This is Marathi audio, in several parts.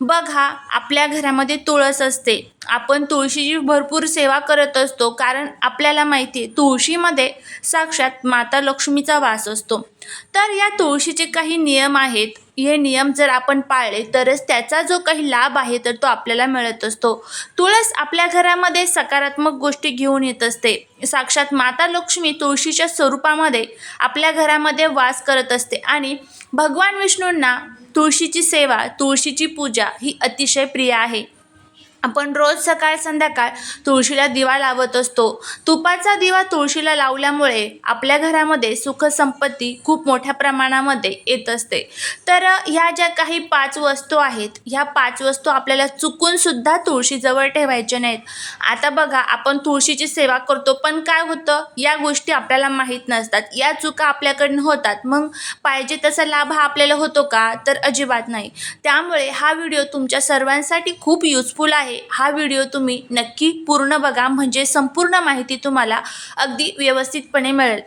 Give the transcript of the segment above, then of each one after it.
बघा आपल्या घरामध्ये तुळस असते. आपण तुळशीची भरपूर सेवा करत असतो कारण आपल्याला माहिती आहे तुळशीमध्ये साक्षात माता लक्ष्मीचा वास असतो. तर या तुळशीचे काही नियम आहेत. हे नियम जर आपण पाळले तरच त्याचा जो काही लाभ आहे तर तो आपल्याला मिळत असतो. तुळस आपल्या घरामध्ये सकारात्मक गोष्टी घेऊन येत असते. साक्षात माता लक्ष्मी तुळशीच्या स्वरूपामध्ये आपल्या घरामध्ये वास करत असते आणि भगवान विष्णूंना तुळशीची सेवा तुळशीची पूजा ही अतिशय प्रिय आहे. आपण रोज सकाळ संध्याकाळ तुळशीला दिवा लावत असतो. तुपाचा दिवा तुळशीला लावल्यामुळे आपल्या घरामध्ये सुखसंपत्ती खूप मोठ्या प्रमाणामध्ये येत असते. तर ह्या ज्या काही पाच वस्तू आहेत ह्या पाच वस्तू आपल्याला चुकूनसुद्धा तुळशीजवळ ठेवायच्या नाहीत. आता बघा आपण तुळशीची सेवा करतो पण काय होतं? या गोष्टी आपल्याला माहीत नसतात. या चुका आपल्याकडनं होतात. मग पाहिजे तसा लाभ हा आपल्याला होतो का? तर अजिबात नाही. त्यामुळे हा व्हिडिओ तुमच्या सर्वांसाठी खूप युजफुल आहे. हा व्हिडिओ तुम्ही नक्की पूर्ण बघा. म्हणजे संपूर्ण माहिती तुम्हाला अगदी व्यवस्थितपणे मिळेल.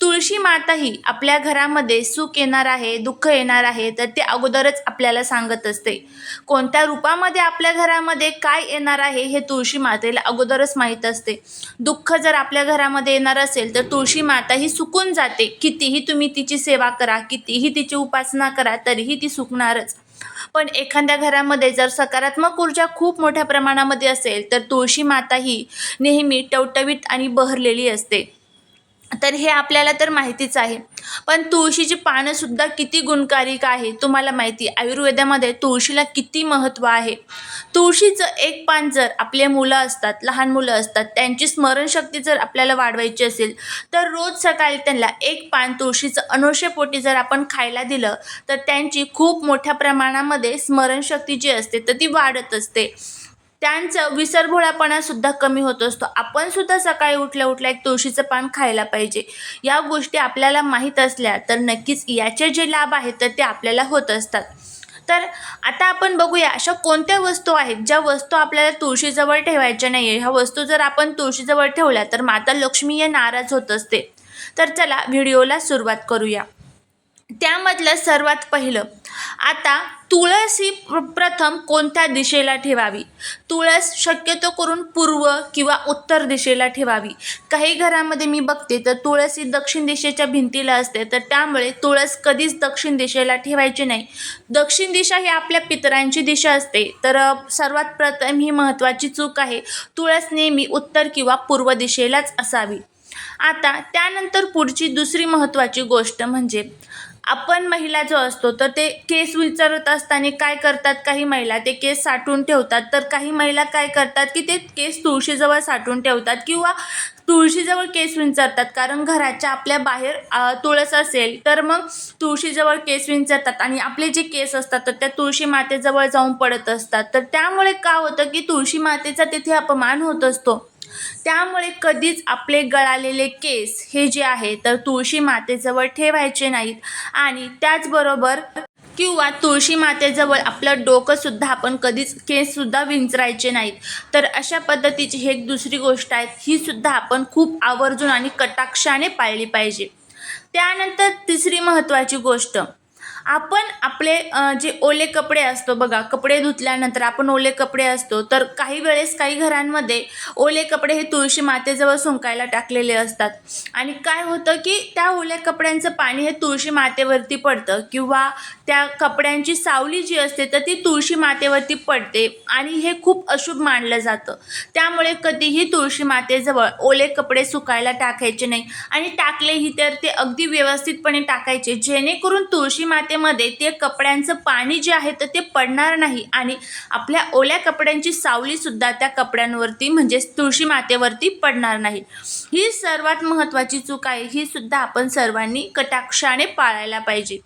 तुळशी माता ही आपल्या घरामध्ये सुख येणार आहे दुःख येणार आहे तर ते अगोदरच आपल्याला सांगत असते. कोणत्या रूपामध्ये आपल्या घरामध्ये काय येणार आहे हे तुळशी मातेला अगोदरच माहीत असते. दुःख जर आपल्या घरामध्ये येणार असेल तर तुळशी माता ही सुकून जाते. कितीही तुम्ही तिची सेवा करा कितीही तिची उपासना करा तरीही ती सुकणारच. पण एखाद्या घरामध्ये जर सकारात्मक ऊर्जा खूप मोठ्या प्रमाणामध्ये असेल तर तुळशी माता ही नेहमी टवटवीत आणि बहरलेली असते. तर हे आपल्याला तर माहितीच आहे. पण तुळशीची पानंसुद्धा किती गुणकारिक आहे तुम्हाला माहिती आहे. आयुर्वेदामध्ये तुळशीला किती महत्त्व आहे. तुळशीचं एक पान जर आपले मुलं असतात लहान मुलं असतात त्यांची स्मरणशक्ती जर आपल्याला वाढवायची असेल तर रोज सकाळी त्यांना एक पान तुळशीचं अनोशेपोटी जर आपण खायला दिलं तर त्यांची खूप मोठ्या प्रमाणामध्ये स्मरणशक्ती जी असते तर ती वाढत असते. त्यांचं विसरभोळापणासुद्धा कमी होत असतो. आपण सुद्धा सकाळी उठल्या उठल्या एक तुळशीचं पान खायला पाहिजे. या गोष्टी आपल्याला माहीत असल्या तर नक्कीच याचे जे लाभ आहेत तर ते आपल्याला होत असतात. तर आता आपण बघूया अशा कोणत्या वस्तू आहेत ज्या वस्तू आपल्याला तुळशीजवळ ठेवायच्या नाही आहे ह्या वस्तू जर आपण तुळशीजवळ ठेवल्या तर माता लक्ष्मी या नाराज होत असते. तर चला व्हिडिओला सुरुवात करूया. त्यामधलं सर्वात पहिलं आता तुळस ही प्र- प्रथम कोणत्या दिशेला ठेवावी? तुळस शक्यतो करून पूर्व किंवा उत्तर दिशेला ठेवावी. काही घरामध्ये मी बघते तर तुळस ही दक्षिण दिशेच्या भिंतीला असते तर त्यामुळे तुळस कधीच दक्षिण दिशेला ठेवायची नाही. दक्षिण दिशा ही आपल्या पितरांची दिशा असते तर सर्वात प्रथम ही महत्त्वाची चूक आहे तुळस नेहमी उत्तर किंवा पूर्व दिशेलाच असावी. आता त्यानंतर पुढची दुसरी महत्त्वाची गोष्ट म्हणजे आपण महिला जो असतो तर ते केस विचारत असताना काय करतात काही महिला? ते केस साठवून ठेवतात. तर काही महिला काय करतात की ते केस तुळशीजवळ साठवून ठेवतात किंवा तुळशीजवळ केस विंचरतात. कारण घराच्या आपल्या बाहेर तुळस असेल तर मग तुळशीजवळ केस विंचरतात आणि आपले जे केस असतात तर त्या तुळशी मातेजवळ जाऊन पडत असतात. तर त्यामुळे का होतं की तुळशी मातेचा तिथे अपमान होत असतो? त्यामुळे कधीच आपले गळालेले केस हे जे आहे तर तुळशी मातेजवळ ठेवायचे नाहीत. आणि त्याचबरोबर किंवा तुळशी मातेजवळ आपलं डोकंसुद्धा आपण कधीच केससुद्धा विंचरायचे नाहीत. तर अशा पद्धतीची ही एक दुसरी गोष्ट आहे ही सुद्धा आपण खूप आवर्जून आणि कटाक्षाने पाळली पाहिजे. त्यानंतर तिसरी महत्त्वाची गोष्ट आपण आपले जे ओले कपडे असतो बघा कपडे धुतल्यानंतर आपण ओले कपडे असतो तर काही वेळेस काही घरांमध्ये ओले कपडे हे तुळशी मातेजवळ सुंकायला टाकलेले असतात. आणि काय होतं की त्या ओल्या कपड्यांचं पाणी हे तुळशी मातेवरती पडतं किंवा त्या कपड्यांची सावली जी असते तर ती तुळशी मातेवरती पडते आणि हे खूप अशुभ मानलं जातं. त्यामुळे कधीही तुळशी मातेजवळ ओले कपडे सुकायला टाकायचे नाही. आणि टाकलेही तर ते अगदी व्यवस्थितपणे टाकायचे जेणेकरून तुळशी माते मातेमध्ये ते कपड्यांचं पाणी जे आहे तर ते पडणार नाही. आणि आपल्या ओल्या कपड्यांची सावलीसुद्धा त्या कपड्यांवरती म्हणजेच तुळशी मातेवरती पडणार नाही. ही सर्वात महत्त्वाची चूक आहे. ही सुद्धा आपण सर्वांनी कटाक्षाने पाळायला पाहिजे.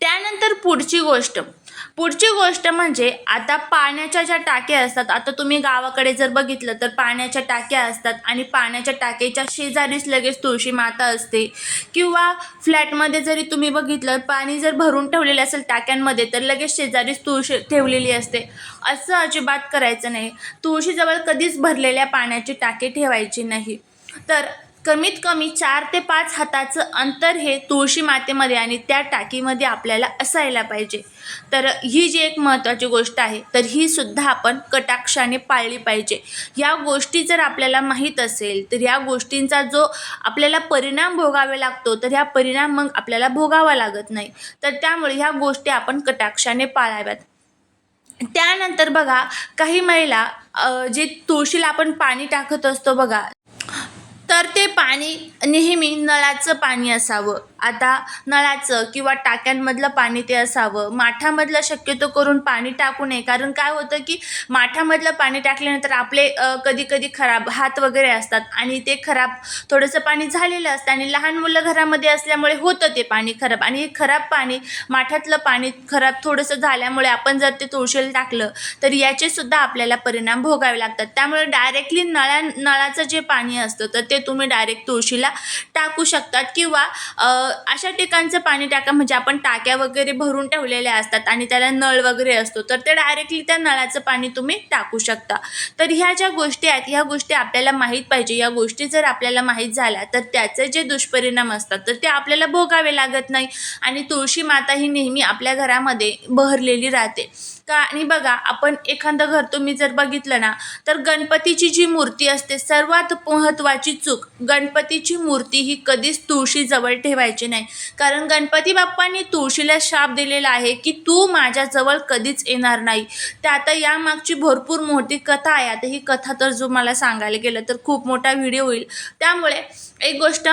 त्यानंतर पुढची गोष्ट. पुढची गोष्ट म्हणजे आता पाण्याच्या ज्या टाक्या असतात आता तुम्ही गावाकडे जर बघितलं तर पाण्याच्या टाक्या असतात आणि पाण्याच्या टाकीच्या शेजारीच लगेच तुळशी माता असते. किंवा फ्लॅटमध्ये जरी तुम्ही बघितलं पाणी जर भरून ठेवलेलं असेल टाक्यांमध्ये तर लगेच शेजारीच तुळशी ठेवलेली असते. असं अजिबात करायचं नाही. तुळशीजवळ कधीच भरलेल्या पाण्याची टाकी ठेवायची नाही. तर कमीत कमी चार ते पाच हाताचं अंतर हे तुळशी मातेमध्ये आणि त्या टाकीमध्ये आपल्याला असायला पाहिजे. तर ही जी एक महत्त्वाची गोष्ट आहे तर ही सुद्धा आपण कटाक्षाने पाळली पाहिजे. या गोष्टी जर आपल्याला माहीत असेल तर या गोष्टींचा जो आपल्याला परिणाम भोगावे लागतो तर ह्या परिणाम मग आपल्याला भोगावा लागत नाही. तर त्यामुळे ह्या गोष्टी आपण कटाक्षाने पाळाव्यात. त्यानंतर बघा काही महिला जे तुळशीला आपण पाणी टाकत असतो बघा तर ते पाणी नेहमी नळाचं पाणी असावं. आता नळाचं किंवा टाक्यांमधलं पाणी ते असावं. माठामधलं शक्यतो करून पाणी टाकू नये. कारण काय होतं की माठामधलं पाणी टाकल्यानंतर आपले कधी कधी खराब हात वगैरे असतात आणि ते खराब थोडंसं पाणी झालेलं असतं आणि लहान मुलं घरामध्ये असल्यामुळे होतं ते पाणी खराब. आणि हे खराब पाणी माठातलं पाणी खराब थोडंसं झाल्यामुळे आपण जर ते तुळशीला टाकलं तर याचेसुद्धा आपल्याला परिणाम भोगावे लागतात. त्यामुळे डायरेक्टली नळा नळाचं जे पाणी असतं तर ते तुम्ही डायरेक्ट तुळशीला टाकू शकतात किंवा अशा ठिकाणचं पाणी टाका म्हणजे आपण टाक्या वगैरे भरून ठेवलेल्या असतात आणि त्याला नळ वगैरे असतो तर ते डायरेक्टली त्या नळाचं पाणी तुम्ही टाकू शकता. तर ह्या ज्या गोष्टी आहेत ह्या गोष्टी आपल्याला माहीत पाहिजे. या गोष्टी जर आपल्याला माहीत झाल्या तर त्याचे जे दुष्परिणाम असतात तर ते आपल्याला भोगावे लागत नाही. आणि तुळशी माता ही नेहमी आपल्या घरामध्ये बहरलेली राहते. का? आणि बघा आपण एखादं घर तुम्ही जर बघितलं ना तर गणपतीची जी मूर्ती असते सर्वात महत्त्वाची चूक गणपतीची मूर्ती ही कधीच तुळशीजवळ ठेवायची नाही. कारण गणपती बाप्पांनी तुळशीला शाप दिलेला आहे की तू माझ्याजवळ कधीच येणार नाही. त्या आता यामागची भरपूर मोठी कथा आहे. आता ही कथा तर जो मला सांगायला गेलं तर खूप मोठा व्हिडिओ होईल. त्यामुळे एक गोष्ट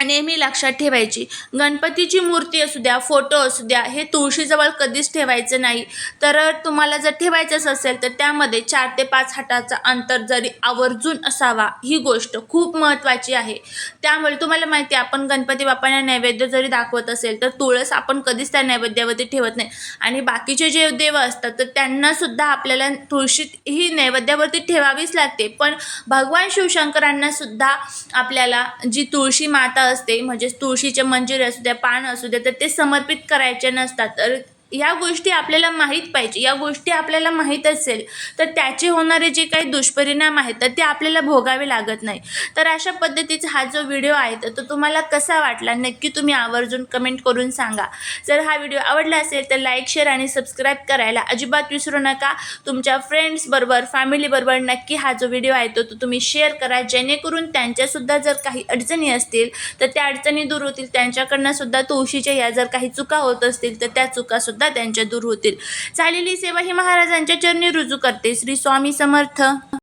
नेहमी लक्षात ठेवायची. गणपतीची मूर्ती असू द्या फोटो असू द्या हे तुळशीजवळ कधीच ठेवायचं नाही. तर तुम्हाला जर ठेवायचंच असेल तर त्यामध्ये चार ते पाच हाताचा अंतर जरी आवर्जून असावा ही गोष्ट खूप महत्त्वाची आहे. त्यामुळे तुम्हाला माहिती आहे आपण गणपती बाप्पांना नैवेद्य जरी दाखवत असेल तर तुळस आपण कधीच त्या नैवेद्यावरती ठेवत नाही. आणि बाकीचे जे देव असतात तर त्यांनासुद्धा आपल्याला तुळशी ही नैवेद्यावरती ठेवावीच लागते. पण भगवान शिवशंकरांनासुद्धा आपल्याला जी तुळशी माता असते म्हणजेच तुळशीचे मंजिरे असू द्या पान असू द्या तर ते समर्पित करायचे नसतात. तर या गोष्टी आपल्याला माहीत पाहिजे या गोष्टी आपल्याला माहीत असेल तर त्याचे होणारे जे काही दुष्परिणाम आहेत तर ते आपल्याला भोगावे लागत नाही. तर अशा पद्धतीचा हा जो व्हिडिओ आहे तर तो तुम्हाला कसा वाटला नक्की तुम्ही आवर्जून कमेंट करून सांगा. जर हा व्हिडिओ आवडला असेल तर लाईक शेअर आणि सबस्क्राईब करायला अजिबात विसरू नका. तुमच्या फ्रेंड्सबरोबर फॅमिलीबरोबर नक्की हा जो व्हिडिओ आहे तो तुम्ही शेअर करा. जेणेकरून त्यांच्यासुद्धा जर काही अडचणी असतील तर त्या अडचणी दूर होतील. त्यांच्याकडनं सुद्धा तुळशीच्या या जर काही चुका होत असतील तर त्या चुकासुद्धा त्यांच्या दूर होतील. झालेली सेवा ही महाराजांच्या चरणी रुजू करते. श्री स्वामी समर्थ.